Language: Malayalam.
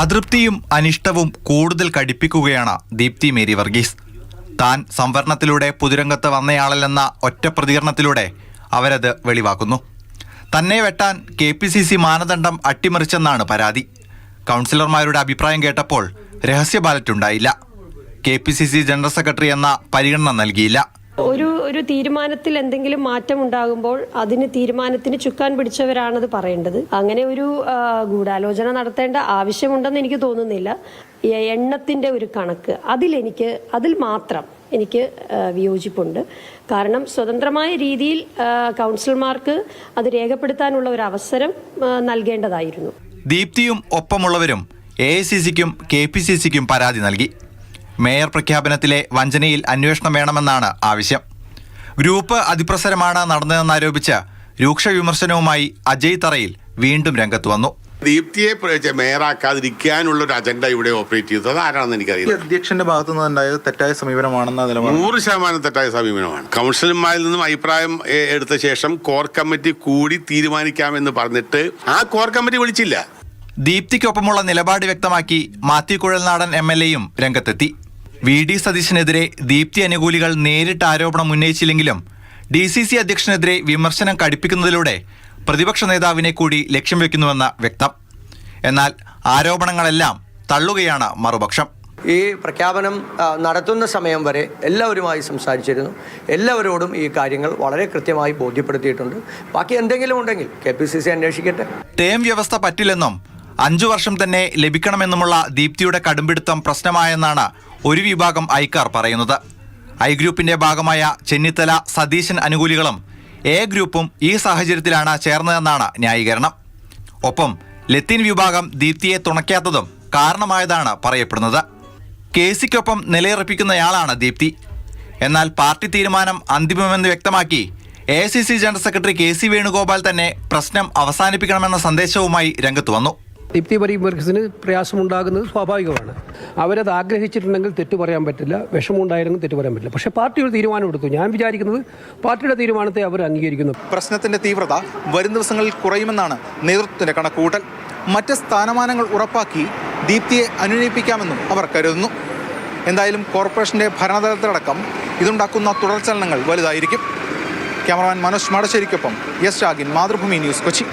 അതൃപ്തിയും അനിഷ്ടവും കൂടുതൽ കടിപ്പിക്കുകയാണ് ദീപ്തി മേരി വർഗീസ്. താൻ സംവരണത്തിലൂടെ പുതുരംഗത്ത് വന്നയാളല്ലെന്ന ഒറ്റ പ്രതികരണത്തിലൂടെ അവരത് വെളിവാക്കുന്നു. തന്നെ വെട്ടാൻ കെ പി സി സി മാനദണ്ഡം അട്ടിമറിച്ചെന്നാണ് പരാതി. കൗൺസിലർമാരുടെ അഭിപ്രായം കേട്ടപ്പോൾ രഹസ്യ ബാലറ്റ് ഉണ്ടായില്ല. K P C C general secretary എന്ന പരിഗണന നൽകിയില്ല. ഒരു ഒരു തീരുമാനത്തിൽ എന്തെങ്കിലും മാറ്റം ഉണ്ടാകുമ്പോൾ അതിന് തീരുമാനത്തിന് ചുക്കാൻ പിടിച്ചവരാണത് പറയേണ്ടത്. അങ്ങനെ ഒരു ഗൂഢാലോചന നടത്തേണ്ട ആവശ്യമുണ്ടെന്ന് എനിക്ക് തോന്നുന്നില്ല. എണ്ണത്തിന്റെ ഒരു കണക്ക് അതിലെനിക്ക് അതിൽ മാത്രം എനിക്ക് വിയോജിപ്പുണ്ട്. കാരണം സ്വതന്ത്രമായ രീതിയിൽ കൗൺസിലർമാർക്ക് അത് രേഖപ്പെടുത്താനുള്ള ഒരു അവസരം നൽകേണ്ടതായിരുന്നു. ദീപ്തിയും ഒപ്പമുള്ളവരും എ ഐ സി സിക്കും കെ പി സി സിക്കും പരാതി നൽകി. മേയർ പ്രഖ്യാപനത്തിലെ വഞ്ചനയിൽ അന്വേഷണം വേണമെന്നാണ് ആവശ്യം. ഗ്രൂപ്പ് അതിപ്രസരമാണ് നടന്നതെന്നാരോപിച്ച് രൂക്ഷ വിമർശനവുമായി അജയ് തറയിൽ വീണ്ടും രംഗത്ത് വന്നു. ദീപ്തിയെ മേയറാക്കാതിരിക്കാനുള്ള ഒരു അജണ്ട ഇവിടെ ഓപ്പറേറ്റ് ചെയ്തത് ആരാണെന്ന് എനിക്കറിയില്ല. അധ്യക്ഷന്റെ ഭാഗത്തു നിന്നുണ്ടായത് തെറ്റായ സമീപനമാണെന്ന നിലപാട്. നൂറ് ശതമാനം തെറ്റായ സമീപനമാണ്. കൗൺസിലർമാരിൽ നിന്നും അഭിപ്രായം എടുത്ത ശേഷം കോർ കമ്മിറ്റി കൂടി തീരുമാനിക്കാമെന്ന് പറഞ്ഞിട്ട് ആ കോർ കമ്മിറ്റി വിളിച്ചില്ല. ദീപ്തിക്കൊപ്പമുള്ള നിലപാട് വ്യക്തമാക്കി മാത്യു കുഴൽനാടൻ എം എൽ എയും രംഗത്തെത്തി. വി ഡി സതീശനെതിരെ ദീപ്തി അനുകൂലികൾ നേരിട്ട് ആരോപണം ഉന്നയിച്ചില്ലെങ്കിലും ഡി സി സി അധ്യക്ഷനെതിരെ വിമർശനം കടുപ്പിക്കുന്നതിലൂടെ പ്രതിപക്ഷ നേതാവിനെ കൂടി ലക്ഷ്യം വെക്കുന്നുവെന്ന് വ്യക്തം. എന്നാൽ ആരോപണങ്ങളെല്ലാം തള്ളുകയാണ് മറുപക്ഷം. ഈ പ്രഖ്യാപനം നടത്തുന്ന സമയം വരെ എല്ലാവരുമായി സംസാരിച്ചിരുന്നു. എല്ലാവരോടും ഈ കാര്യങ്ങൾ വളരെ കൃത്യമായി ബോധ്യപ്പെടുത്തിയിട്ടുണ്ട്. ബാക്കി എന്തെങ്കിലും ഉണ്ടെങ്കിൽ കെ പി സി സി അന്വേഷിക്കട്ടെ. ടേം വ്യവസ്ഥ പറ്റില്ലെന്നും അഞ്ചു വർഷം തന്നെ ലഭിക്കണമെന്നുമുള്ള ദീപ്തിയുടെ കടുംപിടുത്തം പ്രശ്നമായെന്നാണ് ഒരു വിഭാഗം ഐക്കാർ പറയുന്നത്. ഐ ഗ്രൂപ്പിന്റെ ഭാഗമായ ചെന്നിത്തല സതീശൻ അനുകൂലികളും എ ഗ്രൂപ്പും ഈ സാഹചര്യത്തിലാണ് ചേർന്നതെന്നാണ് ന്യായീകരണം. ഒപ്പം ലത്തീൻ വിഭാഗം ദീപ്തിയെ തുണയ്ക്കാത്തതും കാരണമായതാണ് പറയപ്പെടുന്നത്. കെ സിക്കൊപ്പം നിലയുറപ്പിക്കുന്നയാളാണ് ദീപ്തി. എന്നാൽ പാർട്ടി തീരുമാനം അന്തിമമെന്ന് വ്യക്തമാക്കി A C C general secretary K C Venugopal തന്നെ പ്രശ്നം അവസാനിപ്പിക്കണമെന്ന സന്ദേശവുമായി രംഗത്ത് വന്നു. ദീപ്തി പരിവർഗത്തിന് പ്രയാസമുണ്ടാകുന്നത് സ്വാഭാവികമാണ്. അവരത് ആഗ്രഹിച്ചിട്ടുണ്ടെങ്കിൽ തെറ്റു പറയാൻ പറ്റില്ല വിഷമമുണ്ടായിരുന്നെങ്കിൽ തെറ്റു പറയാൻ പറ്റില്ല. പക്ഷേ പാർട്ടി ഒരു തീരുമാനം എടുത്തു. ഞാൻ വിചാരിക്കുന്നത് പാർട്ടിയുടെ തീരുമാനത്തെ അവർ അംഗീകരിക്കുന്നു. പ്രശ്നത്തിന്റെ തീവ്രത വരും ദിവസങ്ങളിൽ കുറയുമെന്നാണ് നേതൃത്വത്തിന്റെ കണക്കൂട്ടൽ മറ്റ് സ്ഥാനമാനങ്ങൾ ഉറപ്പാക്കി ദീപ്തിയെ അനുനയിപ്പിക്കാമെന്നും അവർ കരുതുന്നു. എന്തായാലും കോർപ്പറേഷന്റെ ഭരണതലത്തിലടക്കം ഇതുണ്ടാക്കുന്ന തുടർചലനങ്ങൾ വലുതായിരിക്കും. ക്യാമറമാൻ മനോജ് മാടശ്ശേരിക്കൊപ്പം എസ് രാഗിൻ മാതൃഭൂമി ന്യൂസ് കൊച്ചി.